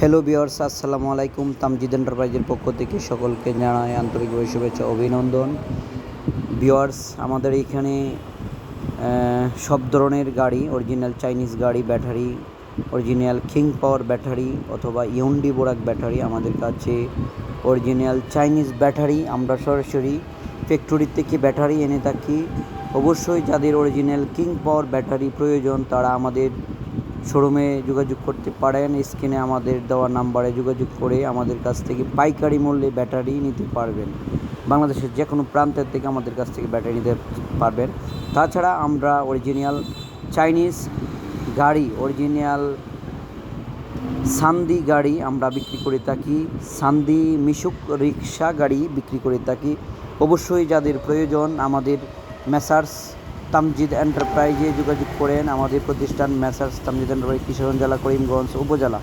Hello বিয়ার্স আসসালামু আলাইকুম। তামজিদ এন্টারপ্রাইজের পক্ষ থেকে সকলকে জানাই আন্তরিকভাবে শুভেচ্ছা, অভিনন্দন। বিয়ার্স আমাদের এখানে সব ধরনের গাড়ি অরিজিনাল চাইনিজ গাড়ি, battery original king power battery অথবা ইউন্ডি বোরাক ব্যাটারি আমাদের কাছে অরিজিনাল চাইনিজ ব্যাটারি, আমরা সরাসরি ফ্যাক্টরি থেকে ব্যাটারি এনে থাকি। অবশ্যই যাদের অরিজিনাল কিং পাওয়ার ব্যাটারি প্রয়োজন, তারা আমাদের শোরুমে যোগাযোগ করতে পারেন। স্ক্রিনে আমাদের দেওয়া নাম্বারে যোগাযোগ করে আমাদের কাছ থেকে পাইকারি মূল্যে ব্যাটারি নিতে পারবেন। বাংলাদেশের যে কোনো প্রান্তের থেকে আমাদের কাছ থেকে ব্যাটারি নিতে পারবেন। তাছাড়া আমরা অরিজিনাল চাইনিজ গাড়ি, অরিজিনাল সান্দি গাড়ি আমরা বিক্রি করে থাকি। সান্দি মিশুক রিক্সা গাড়ি বিক্রি করে থাকি। অবশ্যই যাদের প্রয়োজন আমাদের মেসার্স তামজিদ এন্টারপ্রাইজে যোগাযোগ করেন আমাদের প্রতিষ্ঠান মেসার্স তামজিদ এন্টারপ্রাইজ কিশোরগঞ্জ জেলা করিমগঞ্জ উপজেলা।